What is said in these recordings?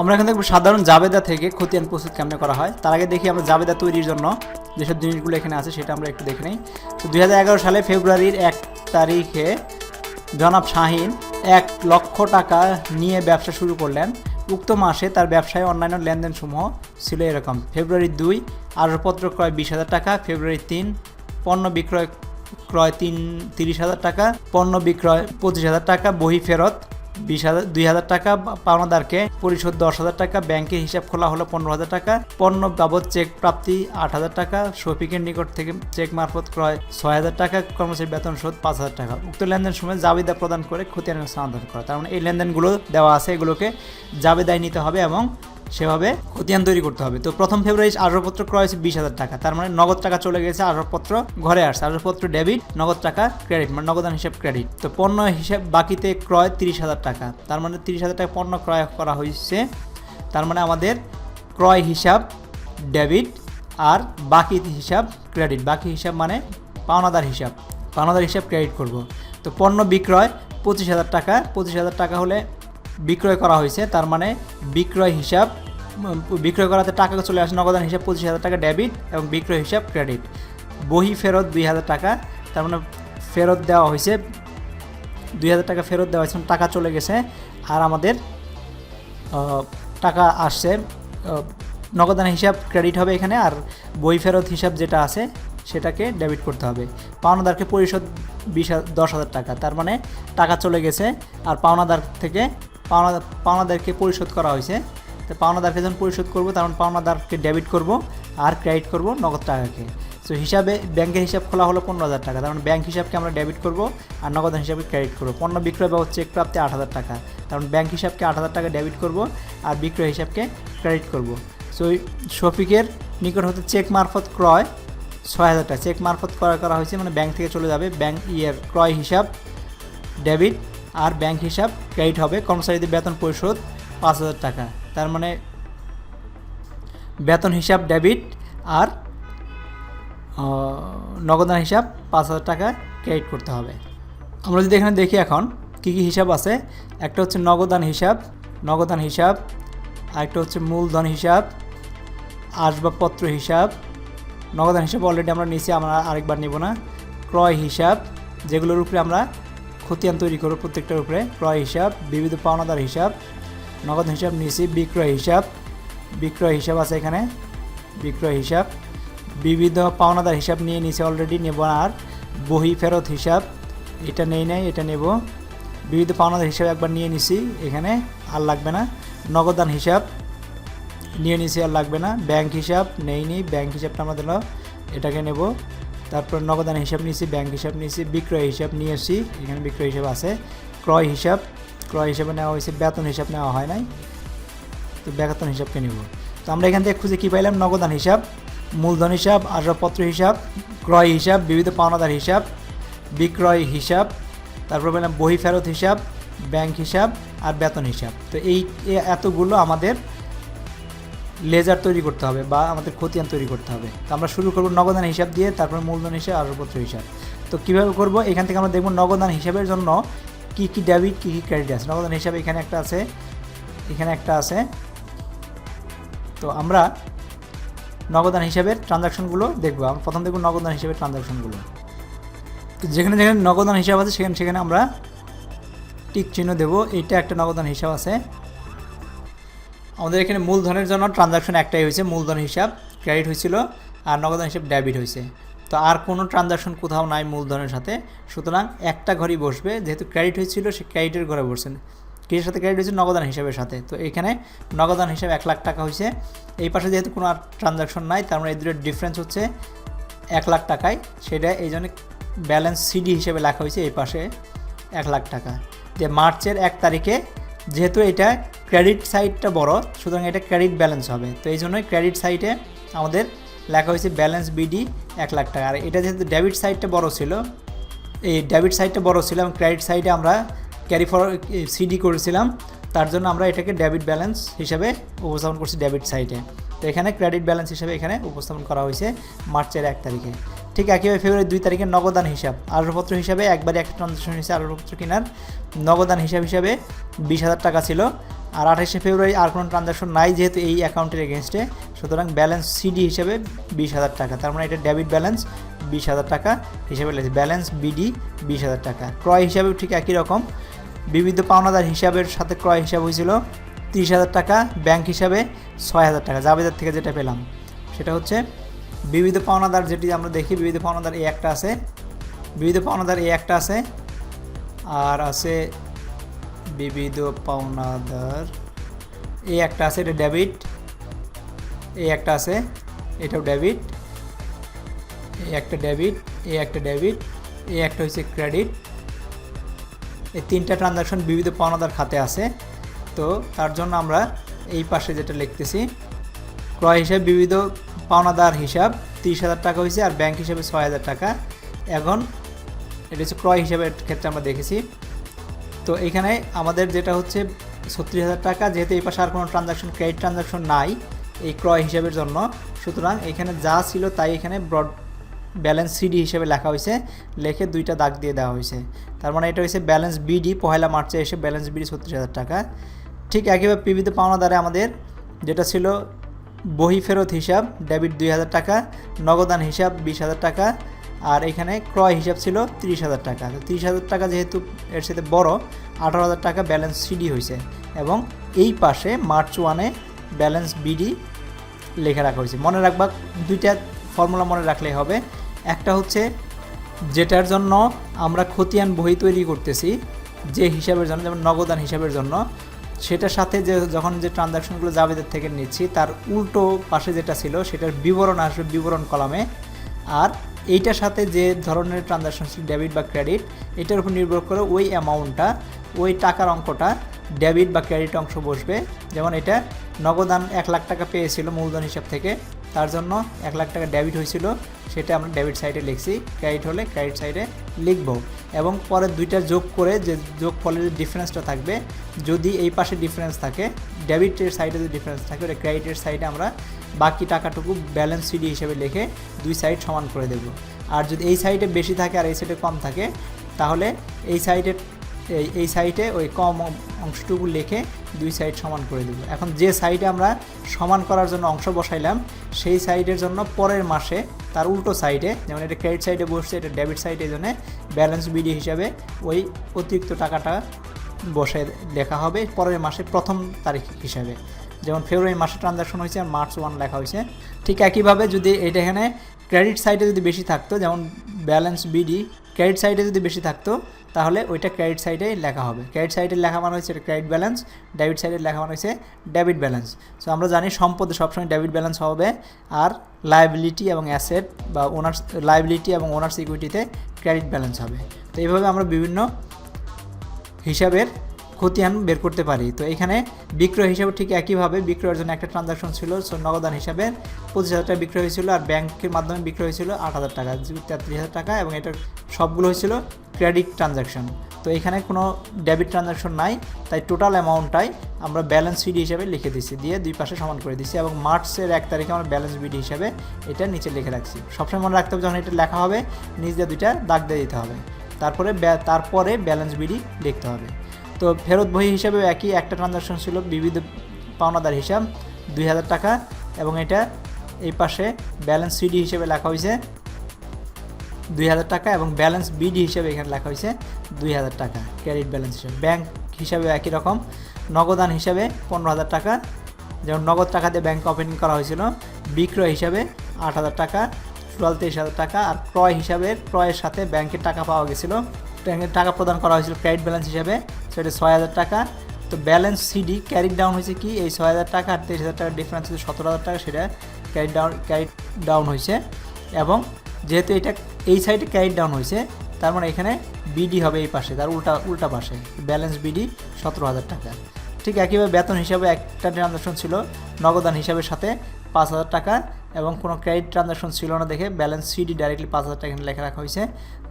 আমরা এখান থেকে সাধারণ জাবেদা থেকে খতিয়ান প্রস্তুত কেমনে করা হয়? তার আগে দেখি আমরা জাবেদা তৈরির জন্য যেসব জিনিসগুলো এখানে আছে সেটা আমরা একটু দেখে নিই। তো দু হাজার এগারো সালে ফেব্রুয়ারির এক তারিখে জনাব শাহিন এক লক্ষ টাকা নিয়ে ব্যবসা শুরু করলেন। উক্ত মাসে তার ব্যবসায় অন্যান্য লেনদেনসমূহ ছিল এরকম। ফেব্রুয়ারি দুই, আসবাবপত্র ক্রয় বিশ হাজার টাকা, ফেব্রুয়ারি তিন, পণ্য বিক্রয় ক্রয় তিন, তিরিশ হাজার টাকা, পণ্য বিক্রয় পঁচিশ হাজার টাকা, বহি ফেরত বিশ হাজার, দুই হাজার টাকা পাওনাদারকে, পরিশোধ দশ হাজার টাকা, ব্যাংকে হিসাব খোলা হলো পনেরো হাজার টাকা, পণ্য বাবদ চেক প্রাপ্তি আট হাজার টাকা, শফিকের নিকট থেকে চেক মারফত ক্রয় ছয় হাজার টাকা কর্মচারী বেতন শোধ পাঁচ হাজার টাকা। উক্ত লেনদেন সময় জাবিদা প্রদান করে খতিয়ান স্থানান্তর করা। তার মানে এই লেনদেনগুলো দেওয়া আছে, এগুলোকে জাবেদায় নিতে হবে এবং সেভাবে খতিয়ান তৈরি করতে হবে। তো প্রথম ফেব্রুয়ারি আসবাবপত্র ক্রয় হয়েছে বিশ হাজার টাকা। তার মানে নগদ টাকা চলে গেছে, আসবাবপত্র ঘরে আসছে। আসবাবপত্র ডেবিট, নগদ টাকা ক্রেডিট মানে নগদান হিসাব ক্রেডিট। তো পণ্য হিসাব বাকিতে ক্রয় তিরিশ হাজার টাকা। তার মানে তিরিশ হাজার টাকা পণ্য ক্রয় করা হয়েছে। তার মানে আমাদের ক্রয় হিসাব ডেবিট আর বাকি হিসাব ক্রেডিট। বাকি হিসাব মানে পাওনাদার হিসাব। পাওনাদার হিসাব ক্রেডিট করব। তো পণ্য বিক্রয় পঁচিশ হাজার টাকা। পঁচিশ হাজার টাকা হলে বিক্রয় করা হয়েছে, তার মানে বিক্রয় হিসাব, বিক্রয় করাতে টাকা চলে আসে, নগদান হিসাব পঁচিশ হাজার টাকা ডেবিট এবং বিক্রয় হিসাব ক্রেডিট। বহি ফেরত দুই হাজার টাকা, তার মানে ফেরত দেওয়া হয়েছে, দুই হাজার টাকা ফেরত দেওয়া হয়েছে, টাকা চলে গেছে, আর আমাদের টাকা আসছে নগদান হিসাব ক্রেডিট হবে এখানে, আর বই ফেরত হিসাব যেটা আছে, সেটাকে ডেবিট করতে হবে। পাওনাদারকে পরিশোধ বিশ দশ হাজার টাকা, তার মানে টাকা চলে গেছে, আর পাওনাদার থেকে পাওনা পাওনাদারকে পরিশোধ করা হয়েছে। তো পাওনাদারকে যখন পরিশোধ করব, তখন পাওনাদারকে ডেবিট করব আর ক্রেডিট করব নগদ টাকাকে। সো হিসাবে ব্যাংকের হিসাব খোলা হলো পনেরো হাজার টাকা। তার মানে ব্যাংক হিসাবকে আমরা ডেবিট করব আর নগদ হিসাবে ক্রেডিট করব। পণ্য বিক্রয় বাবদ চেক প্রাপ্তি আট হাজার টাকা। কারণ ব্যাংক হিসাবকে আট হাজার টাকা ডেবিট করব আর বিক্রয় হিসাবকে ক্রেডিট করব। সো শফিকের নিকট হতে চেক মারফত ক্রয় ছয় হাজার টাকা। চেক মারফত ক্রয় করা হয়েছে মানে ব্যাংক থেকে চলে যাবে। ব্যাংক ইয়ের ক্রয় হিসাব ডেবিট আর ব্যাংক হিসাব ক্রেডিট হবে। কর্মচারীদের বেতন পরিশোধ পাঁচ হাজার টাকা। তার মানে বেতন হিসাব ডেবিট আর নগদান হিসাব পাঁচ হাজার টাকা ক্রেডিট করতে হবে। আমরা যদি এখানে দেখি এখন কী কী হিসাব আছে, একটা হচ্ছে নগদান হিসাব নগদান হিসাব, আরেকটা হচ্ছে মূলধন হিসাব, আসবাবপত্র হিসাব নগদান হিসাব অলরেডি আমরা নিচে আমরা আরেকবার নিব না। ক্রয় হিসাব, যেগুলোর উপরে আমরা খতিয়ান তৈরি করো প্রত্যেকটার উপরে ক্রয় হিসাব, বিবিধ পাওনাদার হিসাব, নগদ হিসাব, নিচে বিক্রয় হিসাব বিক্রয় হিসাব আছে এখানে, বিক্রয় হিসাব, বিবিধ পাওনাদার হিসাব নিয়ে নিচে অলরেডি নেব আর বহি ফেরত হিসাব, এটা নেই নাই, এটা নেব। বিবিধ পাওনাদার হিসাব একবার নিয়ে নিছি, এখানে আর লাগবে না। নগদান হিসাব নিয়ে নিছি, আর লাগবে না। ব্যাংক হিসাব নেই নি, ব্যাংক হিসাবটা আমরা দিলাম এটাকে নেব। তারপর নগদান হিসাব নিয়েছি, ব্যাংক হিসাব নিয়েছি, বিক্রয় হিসাব নিয়ে নিয়েছি এখানে বিক্রয় হিসাব আছে, ক্রয় হিসাব। ক্রয় হিসাবে নেওয়া হয়েছে, বেতন হিসাব নেওয়া হয় নাই। তো বেতন হিসাবকে নিব? তো আমরা এখান থেকে খুঁজে কী পাইলাম? নগদান হিসাব, মূলধন হিসাব, আসবাবপত্র হিসাব, ক্রয় হিসাব, বিবিধ পাওনাদার হিসাব, বিক্রয় হিসাব, তারপর পেলাম বহি ফেরত হিসাব, ব্যাংক হিসাব আর বেতন হিসাব। তো এই এতগুলো আমাদের লেজার তৈরি করতে হবে বা আমাদের খতিয়ান তৈরি করতে হবে। তো আমরা শুরু করব নগদান হিসাব দিয়ে, তারপর মূলধন হিসাব, আসবাবপত্র হিসাব। তো কীভাবে করব? এখান থেকে আমরা দেখব নগদান হিসাবের জন্য কি কি ডেবিট কি কী ক্রেডিট আছে। নগদান হিসাব এখানে একটা আছে, এখানে একটা আছে। তো আমরা নগদান হিসাবের ট্রানজাকশনগুলো দেখব। আমরা প্রথম দেখব নগদান হিসাবের ট্রানজাকশনগুলো তো যেখানে যেখানে নগদান হিসাব আছে, সেখানে সেখানে আমরা টিক চিহ্ন দেবো। এইটা একটা নগদান হিসাব আছে। আমাদের এখানে মূলধনের জন্য ট্রানজাকশন একটাই হয়েছে, মূলধন হিসাব ক্রেডিট হয়েছিল আর নগদান হিসাব ডেবিট হয়েছে। তো আর কোনো ট্রানজাকশন কোথাও নাই মূলধনের সাথে। সুতরাং একটা ঘরই বসবে, যেহেতু ক্রেডিট হয়েছিল, সে ক্রেডিটের ঘরে বসছেন কিসের সাথে ক্রেডিট হয়েছে? নগদান হিসাবের সাথে। তো এখানে নগদান হিসাব এক লাখ টাকা হয়েছে। এই পাশে যেহেতু কোনো আর ট্রানজাকশন নাই, তার মানে এই দুটোর ডিফারেন্স হচ্ছে এক লাখ টাকায়। সেটা এই জন্য ব্যালেন্স সিডি হিসেবে লেখা হয়েছে এই পাশে এক লাখ টাকা। যে মার্চের এক তারিখে যেহেতু এটা ক্রেডিট সাইডটা বড়, সুতরাং এটা ক্রেডিট ব্যালেন্স হবে। তো এই জন্যই ক্রেডিট সাইডে আমাদের লেখা হয়েছে ব্যালেন্স বিডি এক লাখ টাকা। আর এটা যেহেতু ডেবিট সাইডটা বড় ছিল, এই ডেবিট সাইডটা বড় ছিল এবং ক্রেডিট সাইডে আমরা ক্যারি ফর সিডি করেছিলাম, তার জন্য আমরা এটাকে ডেবিট ব্যালেন্স হিসাবে উপস্থাপন করছি ডেবিট সাইডে তো এখানে ক্রেডিট ব্যালেন্স হিসাবে এখানে উপস্থাপন করা হয়েছে মার্চের এক তারিখে। ঠিক একইভাবে ফেব্রুয়ারি দুই তারিখে নগদান হিসাব। আসবাবপত্র হিসাবে একবারে একটা ট্রানজাকশন হিসেবে আসবাবপত্র কেনার। নগদান হিসাব হিসাবে বিশ হাজার টাকা ছিল। আর আঠাশে ফেব্রুয়ারি আর কোনো ট্রানজাকশন নাই যেহেতু এই অ্যাকাউন্টের এগেনস্টে সুতরাং ব্যালেন্স সিডি হিসেবে বিশ হাজার টাকা। তার মানে এটা ডেবিট ব্যালেন্স বিশ হাজার টাকা হিসেবে লেগেছে ব্যালেন্স বিডি বিশ হাজার টাকা। ক্রয় হিসাবেও ঠিক একই রকম। বিবিধ পাওনাদার হিসাবের সাথে ক্রয় হিসাব হয়েছিল তিরিশ হাজার টাকা। ব্যাংক হিসাবে ছয় হাজার টাকা। জাবেদার থেকে যেটা পেলাম, সেটা হচ্ছে বিবিধ পাওনাদার যেটি আমরা দেখি, বিবিধ পাওনাদার এই একটা আছে। বিবিধ পাওনাদার এই একটা আছে। আর আছে বিবিধ পাওনাদার এই একটা আছে, এটা ডেবিট। এই একটা আছে, এটাও ডেবিট। এই একটা ডেবিট, এই একটা ডেবিট, এই একটা হচ্ছে ক্রেডিট। এই তিনটা ট্রানজাকশন বিবিধ পাওনাদার খাতে আছে। তো তার জন্য আমরা এই পাশে যেটা লিখতেছি, ক্রয় হিসাব বিবিধ পাওনাদার হিসাব তিরিশ হাজার টাকা হয়েছে আর ব্যাংক হিসাবে ছয় হাজার টাকা। এখন এটা হচ্ছে ক্রয় হিসাবের ক্ষেত্রে আমরা দেখেছি। তো এখানে আমাদের যেটা হচ্ছে ছত্রিশ হাজার টাকা, যেহেতু এই পাশে আর কোনো ট্রানজাকশন ক্রেডিট ট্রানজাকশন নাই এই ক্রয় হিসাবের জন্য। সুতরাং এখানে যা ছিল তাই এখানে ব্রড ব্যালেন্স সিডি হিসেবে লেখা হয়েছে। লেখে দুইটা দাগ দিয়ে দেওয়া হয়েছে। তার মানে এটা হয়েছে ব্যালেন্স বিডি পহেলা মার্চে এসে ব্যালেন্স বিডি ছত্রিশ হাজার টাকা। ঠিক একইভাবে পিবিতে পাওনাদারে আমাদের যেটা ছিল বহি ফেরত হিসাব, ডেবিট দুই হাজার টাকা, নগদান হিসাব বিশ হাজার টাকা, আর এখানে ক্রয় হিসাব ছিল তিরিশ হাজার টাকা। তো তিরিশ হাজার টাকা যেহেতু এর সাথে বড়, আঠারো হাজার টাকা ব্যালেন্স সিডি হয়েছে এবং এই পাশে মার্চ ওয়ানে ব্যালেন্স বিডি লেখা রাখা হয়েছে মনে রাখবা, দুইটা ফর্মুলা মনে রাখলেই হবে। একটা হচ্ছে, যেটার জন্য আমরা খতিয়ান বই তৈরি করতেছি, যে হিসাবের জন্য, যেমন নগদান হিসাবের জন্য সেটার সাথে যে যখন যে ট্রানজাকশনগুলো জাবেদের থেকে নিচ্ছি, তার উল্টো পাশে যেটা ছিল, সেটার বিবরণ আসবে বিবরণ কলামে। আর এইটার সাথে যে ধরনের ট্রানজাকশন ছিল ডেবিট বা ক্রেডিট এটার উপর নির্ভর করে ওই অ্যামাউন্টটা ওই টাকার অঙ্কটা ডেবিট বা ক্রেডিট অংশ বসবে। যেমন এটা নগদান এক লাখ টাকা পেয়েছিল মূলধন হিসাব থেকে। তার জন্য এক লাখ টাকা ডেবিট হয়েছিল, সেটা আমরা ডেবিট সাইডে লিখছি। ক্রেডিট হলে ক্রেডিট সাইডে লিখব। এবং পরে দুইটা যোগ করে যে যোগ ফলের যে ডিফারেন্সটা থাকবে, যদি এই পাশে ডিফারেন্স থাকে ডেবিটের সাইডে যদি ডিফারেন্স থাকে, ওটা ক্রেডিটের সাইডে আমরা বাকি টাকাটুকু ব্যালেন্স সিডি হিসেবে লিখে দুই সাইড সমান করে দেব। আর যদি এই সাইডে বেশি থাকে আর এই সাইডে কম থাকে, তাহলে এই সাইডে এই এই সাইডে ওই কম অংশটুকু লিখে দুই সাইড সমান করে দেবো। এখন যে সাইডে আমরা সমান করার জন্য অংশ বসাইলাম, সেই সাইডের জন্য পরের মাসে তার উল্টো সাইডে যেমন এটা ক্রেডিট সাইডে বসছে, এটা ডেবিট সাইডের জন্য ব্যালেন্স বিডি হিসাবে ওই অতিরিক্ত টাকাটা বসে লেখা হবে পরের মাসে প্রথম তারিখ হিসাবে। যেমন ফেব্রুয়ারি মাসে ট্রানজাকশন হয়েছে মার্চ ওয়ান লেখা হয়েছে। ঠিক একইভাবে যদি এটা এখানে ক্রেডিট সাইডে যদি বেশি থাকতো, যেমন ব্যালেন্স বিডি ক্রেডিট সাইডে যদি বেশি থাকতো তাহলে ওইটা ক্রেডিট সাইডে লেখা হবে। ক্রেডিট সাইডে লেখা মানে হচ্ছে ক্রেডিট ব্যালেন্স ডেবিট সাইডে লেখা মানে হচ্ছে ডেবিট ব্যালেন্স সো আমরা জানি সম্পদে সবসময় ডেবিট ব্যালেন্স হবে আর লাইবিলিটি এবং অ্যাসেট বা ওনার্স লাইবিলিটি এবং ওনার্স ইকুইটিতে ক্রেডিট ব্যালেন্স হবে। তো এইভাবে আমরা বিভিন্ন হিসাবের খতিয়ান বের করতে পারি। তো এখানে বিক্রয় হিসাবে ঠিক একইভাবে বিক্রয়ের জন্য একটা ট্রানজাকশন ছিল সো নগদান হিসাবে পঁচিশ হাজার টাকা বিক্রয় হয়েছিল আর ব্যাংকের মাধ্যমে বিক্রয় হয়েছিল আট হাজার টাকা তেত্রিশ হাজার টাকা এবং এটার সবগুলো হয়েছিল ক্রেডিট ট্রানজাকশন। তো এখানে কোনো ডেবিট ট্রানজাকশন নাই, তাই টোটাল অ্যামাউন্টটাই আমরা ব্যালেন্স বিডি হিসাবে লিখে দিচ্ছি দিয়ে দুই পাশে সমান করে দিচ্ছি এবং মার্চের এক তারিখে আমরা ব্যালেন্স বিডি হিসাবে এটা নিচে লিখে রাখছি। সবসময় মনে রাখতে হবে যখন এটা লেখা হবে, নিচ দিয়ে দুইটা দাগ দিয়ে দিতে হবে। তারপরে তারপরে ব্যালেন্স বিডি লিখতে হবে। তো ফেরত বই হিসাবে একই একটা ট্রানজাকশন ছিল, বিবিধ পাওনাদার হিসাব দুই হাজার টাকা, এবং এটা এই পাশে ব্যালেন্স সিডি হিসেবে লেখা হয়েছে দুই হাজার টাকা এবং ব্যালেন্স বিডি হিসেবে এখানে লেখা হয়েছে দুই হাজার টাকা, ক্রেডিট ব্যালেন্স হিসেবে। ব্যাংক হিসাবে একই রকম, নগদান হিসাবে পনেরো হাজার টাকা, যেমন নগদ টাকা দিয়ে ব্যাংক ওপেনিং করা হয়েছিল, বিক্রয় হিসাবে আট হাজার টাকা টোটাল তেইশ হাজার টাকা আর ক্রয় হিসাবে, ক্রয়ের সাথে ব্যাংকের টাকা পাওয়া গেছিল। ব্যাংকের টাকা প্রদান করা হয়েছিল ক্রেডিট ব্যালেন্স হিসাবে, সেটা ছয় হাজার টাকা। তো ব্যালেন্স সিডি ক্যারিড ডাউন হয়েছে কি? এই ছয় হাজার টাকা আর তেইশ হাজার টাকার ডিফারেন্স হচ্ছে সতেরো হাজার টাকা, সেটা ক্যারিড ডাউন ক্যারিড ডাউন হয়েছে। এবং যেহেতু এটা এই সাইডে ক্যারিড ডাউন হয়েছে, তার মানে এখানে বিডি হবে এই পাশে, তার উল্টা উল্টা পাশে ব্যালেন্স বিডি সতেরো হাজার টাকা। ঠিক একইভাবে বেতন হিসাবে একটা ট্রানজাকশন ছিল, নগদান হিসাবের সাথে পাঁচ হাজার টাকা এবং কোনো ক্রেডিট ট্রানজাকশন ছিল না দেখে ব্যালেন্স সিডি ডাইরেক্টলি পাঁচ হাজার টাকা লেখা রাখা হয়েছে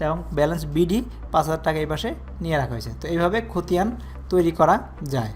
এবং ব্যালেন্স বিডি পাঁচ হাজার টাকা এই পাশে নিয়ে রাখা হয়েছে। তো এইভাবে খতিয়ান তৈরি করা যায়।